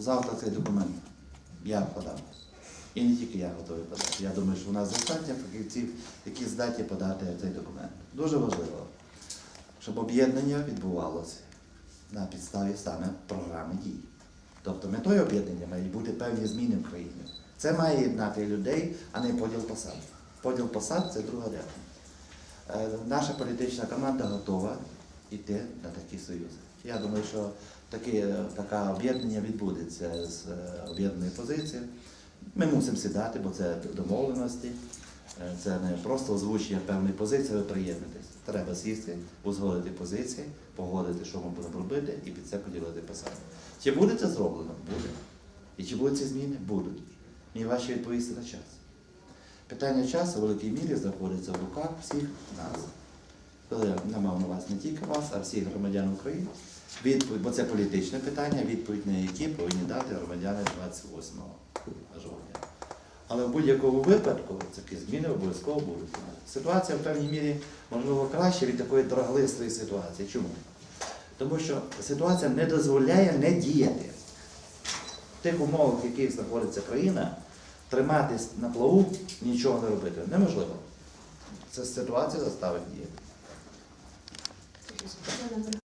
завтра цей документ я подам. І не тільки я готовий подати. Я думаю, що у нас достатньо фахівців, які здатні подати цей документ. Дуже важливо, щоб об'єднання відбувалося на підставі саме програми дій. Тобто метою об'єднання мають бути певні зміни в країні. Це має єднати людей, а не поділ посад. Поділ посад це друга ряд. Е, Наша політична команда готова йти на такі союзи. Я думаю, що таке, таке об'єднання відбудеться з е, об'єднаної позиції. Ми мусимо сідати, бо це домовленості. Е, Це не просто озвучення певної позиції, ви приєднатись. Треба сісти, узгодити позиції, погодити, що ми будемо робити, і під це поділити посади. Чи буде це зроблено? Буде. І чи будуть ці зміни? Будуть. Мені важче відповісти на час. Питання часу в великій мірі знаходиться в руках всіх нас. Коли я мав на вас не тільки вас, а всіх громадян України. Відповідь, бо це політичне питання, відповідь на які повинні дати громадяни 28 жовтня. Але в будь-якому випадку такі зміни обов'язково будуть. Ситуація в певній мірі можливо краще від такої дороглистої ситуації. Чому? Тому що ситуація не дозволяє не діяти. В тих умовах, в яких знаходиться країна, триматись на плаву, нічого не робити неможливо. Ця ситуація заставить діяти.